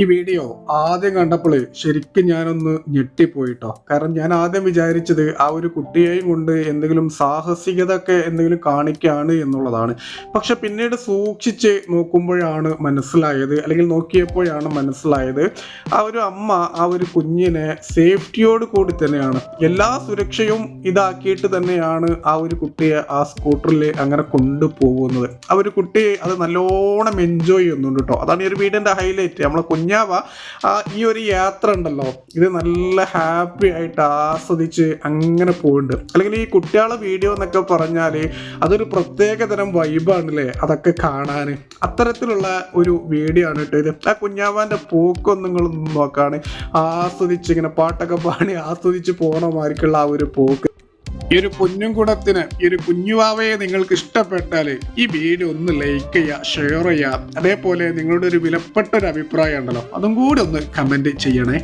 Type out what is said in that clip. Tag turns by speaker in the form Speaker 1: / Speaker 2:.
Speaker 1: ഈ വീഡിയോ ആദ്യം കണ്ടപ്പോൾ ശരിക്കും ഞാനൊന്ന് ഞെട്ടിപ്പോയിട്ടോ. കാരണം ഞാൻ ആദ്യം വിചാരിച്ചത് ആ ഒരു കുട്ടിയെയും കൊണ്ട് എന്തെങ്കിലും സാഹസികത ഒക്കെ എന്തെങ്കിലും കാണിക്കുകയാണ് എന്നുള്ളതാണ്. പക്ഷെ പിന്നീട് സൂക്ഷിച്ച് നോക്കുമ്പോഴാണ് മനസ്സിലായത്. അല്ലെങ്കിൽ നോക്കിയപ്പോഴാണ് മനസ്സിലായത്. ആ ഒരു അമ്മ ആ ഒരു കുഞ്ഞിനെ സേഫ്റ്റിയോട് കൂടി തന്നെയാണ്. എല്ലാ സുരക്ഷയും ഇതാക്കിയിട്ട് തന്നെയാണ് ആ ഒരു കുട്ടിയെ ആ സ്കൂട്ടറിൽ അങ്ങനെ കൊണ്ടുപോകുന്നത്. ആ ഒരു കുട്ടി അത് നല്ലോണം എൻജോയ് ചെയ്യുന്നുണ്ട് കേട്ടോ. അതാണ് ഈ ഒരു വീടിന്റെ ഹൈലൈറ്റ് നമ്മളെ കുഞ്ഞാവ ഈ ഒരു യാത്ര ഉണ്ടല്ലോ. ഇത് നല്ല ഹാപ്പി ആയിട്ട് ആസ്വദിച്ച് അങ്ങനെ പോകുന്നുണ്ട് അല്ലെങ്കിൽ ഈ കുട്ടികളെ വീഡിയോ എന്നൊക്കെ പറഞ്ഞാൽ അതൊരു പ്രത്യേക തരം വൈബാണല്ലേ അതൊക്കെ കാണാൻ അത്തരത്തിലുള്ള ഒരു വീഡിയോ ആണ് കേട്ടോ ഇത്. ആ കുഞ്ഞാവാന്റെ പോക്കൊന്നും നിങ്ങൾ നോക്കാണ്. ആസ്വദിച്ച് ഇങ്ങനെ പാട്ടൊക്കെ പാടി ആസ്വദിച്ച് പോകണമായിരിക്കുള്ള ആ ഒരു പോക്ക്. ഈ ഒരു കുഞ്ഞും കുടത്തിന് ഈ ഒരു കുഞ്ഞുവാവയെ നിങ്ങൾക്ക് ഇഷ്ടപ്പെട്ടാൽ ഈ വീഡിയോ ഒന്ന് ലൈക്ക് ചെയ്യുക ഷെയർ ചെയ്യുക. അതേപോലെ നിങ്ങളുടെ ഒരു വിലപ്പെട്ട ഒരു അഭിപ്രായം ഉണ്ടല്ലോ അതും കൂടി ഒന്ന് കമന്റ് ചെയ്യണേ.